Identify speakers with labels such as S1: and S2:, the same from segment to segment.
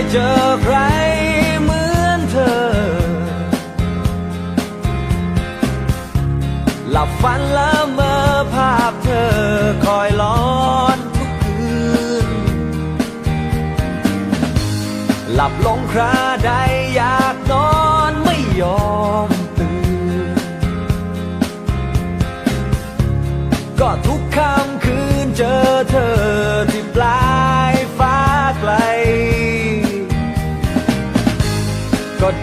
S1: เคยเจอใครเหมือนเธอ หลับฝันละเมอภาพเธอคอยล้อนทุกคืน หลับลงคราใดอยากนอนไม่ยอม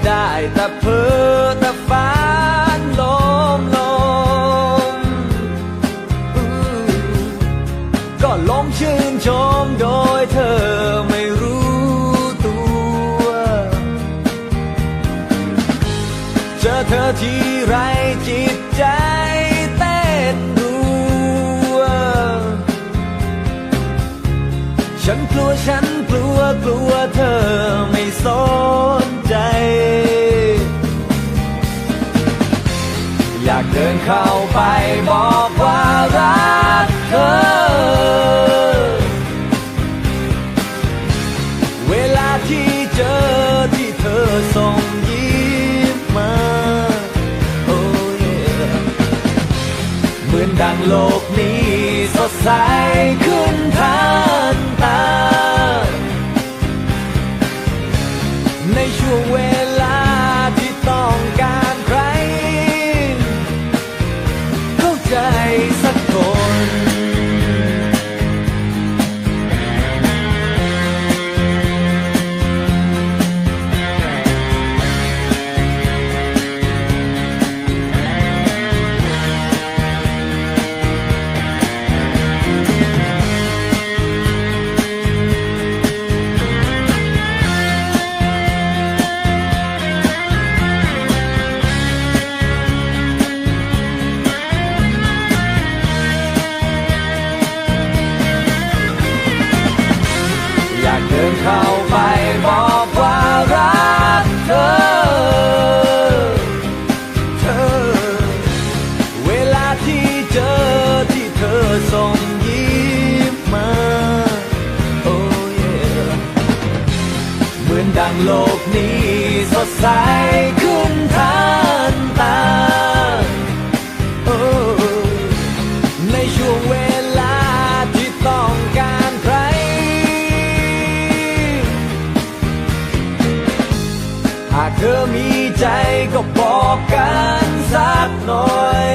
S1: ได้แต่เพ้อแต่ฝันลมลมอืมก็ลงชื่นชมโดยเธอไม่รู้ตัว เจอเธอที่ไรจิตใจ ฉันกลัวฉันกลัวกลัวเธอไม่สนใจ อยากเดินเข้าไปบอกว่ารักเธอ เวลาที่เจอที่เธอส่งยิ้มมา โอ้ยเหมือนดังโลกนี้สดใสขึ้น ใจ อส่งยิ้มมา โอ้เยเหมือนดังโลกนี้สดใสขึ้นทันตา โอ้ในช่วงเวลาที่ต้องการใคร หากเธอมีใจก็บอกกันสักหน่อย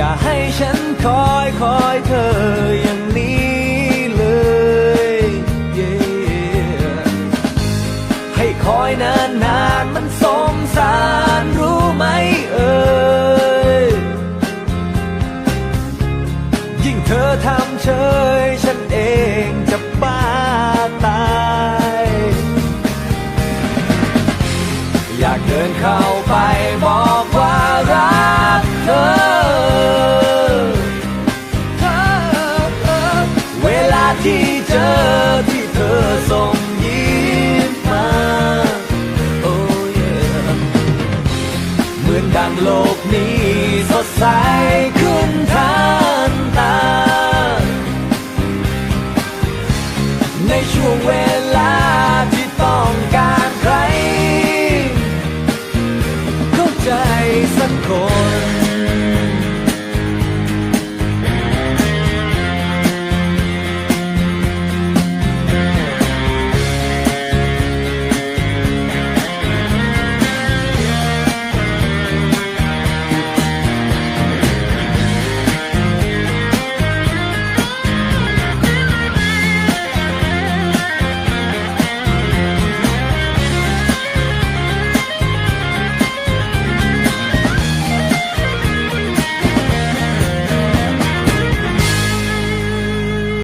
S1: อย่าให้ฉันคอยคอยเธออย่างนี้เลย yeah ให้คอยนานนานมันสงสารรู้ไหมเอ่ยยิ่งเธอทำเฉยฉันเองจะบ้า ส